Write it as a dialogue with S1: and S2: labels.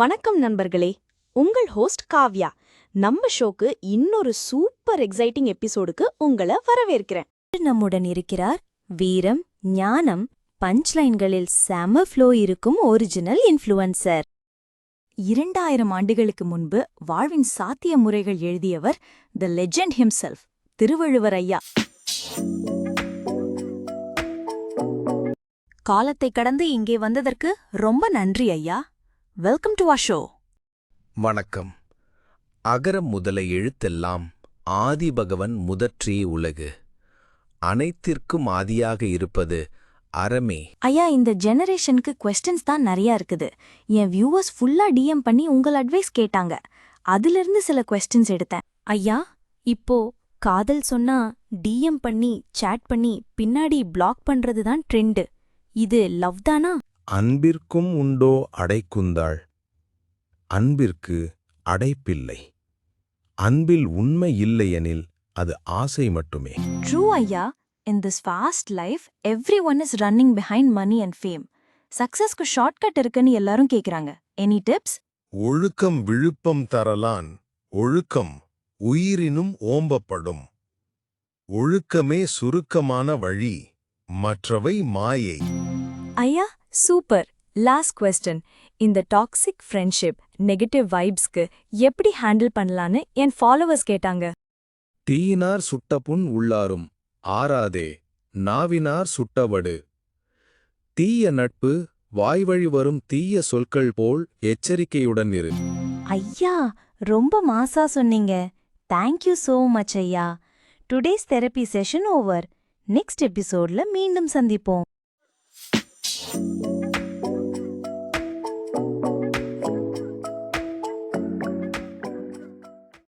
S1: வணக்கம் நண்பர்களே உங்கள் ஹோஸ்ட் காவ்யா நம்ம ஷோக்கு இன்னொரு சூப்பர் எக்ஸைட்டிங் எபிசோடுக்கு உங்களை வரவேற்கிறேன் நம்முடன் இருக்கிறார் வீரம் ஞானம் பஞ்ச்லைன்களில் செம ஃப்ளோ இருக்கும் ஒரிஜினல் இன்ஃப்ளூயன்சர் இரண்டாயிரம் ஆண்டுகளுக்கு முன்பு வாழ்வின் சாத்திய முறைகள் எழுதியவர் த லெஜெண்ட் ஹிம்செல்ஃப் திருவள்ளுவர் ஐயா காலத்தை கடந்து இங்கே வந்ததற்கு ரொம்ப நன்றி ஐயா வெல்கம் டு ஷோ
S2: வணக்கம் அகரம் முதல எழுத்தெல்லாம் ஆதிபகவன் முதற்றே உலகு அனைத்திற்கும் ஆதியாக இருப்பது அறமே
S1: ஐயா இந்த ஜெனரேஷனுக்கு கொஸ்டின்ஸ் தான் நிறையா இருக்குது என் வியூவர்ஸ் ஃபுல்லா டிஎம் பண்ணி உங்கள் அட்வைஸ் கேட்டாங்க அதிலிருந்து சில கொஸ்டின்ஸ் எடுத்தேன் ஐயா இப்போ காதல் சொன்னா டிஎம் பண்ணி சேட் பண்ணி பின்னாடி பிளாக் பண்றது தான் ட்ரெண்டு இது லவ் தானா
S2: அன்பிற்கும் உண்டோ அடைக்குந்தாள் அன்பிற்கு அடைப்பில்லை அன்பில் உண்மை இல்லையெனில் அது ஆசை மட்டுமே
S1: ட்ரூ ஐயா in this fast life every one is running behind money and fame சக்சஸ்க்கு ஷார்ட்கட் இருக்குன்னு எல்லாரும் கேட்குறாங்க எனி டிப்ஸ் ஒழுக்கம் விழுப்பம் தரலான் ஒழுக்கம் உயிரினும் ஓம்பப்படும் ஒழுக்கமே சுருக்கமான வழி மற்றவை மாயை ஐயா சூப்பர் லாஸ்ட் கொஸ்டின் இந்த டாக்ஸிக் ஃப்ரெண்ட்ஷிப் நெகட்டிவ் வைப்ஸ்க்கு எப்படி ஹேண்டில் பண்ணலான்னு என் ஃபாலோவர்ஸ் கேட்டாங்க தீயினார் புண் உள்ளாரும் ஆறாதே நாவினார் சுட்டவடு தீய நட்பு வாய்வழி வரும் தீய சொற்கள் போல் எச்சரிக்கையுடன் இரு ஐயா ரொம்ப மாசா சொன்னீங்க தேங்க்யூ சோ மச் ஐயா today's therapy session over next எபிசோட்ல மீண்டும் சந்திப்போம் Podcast.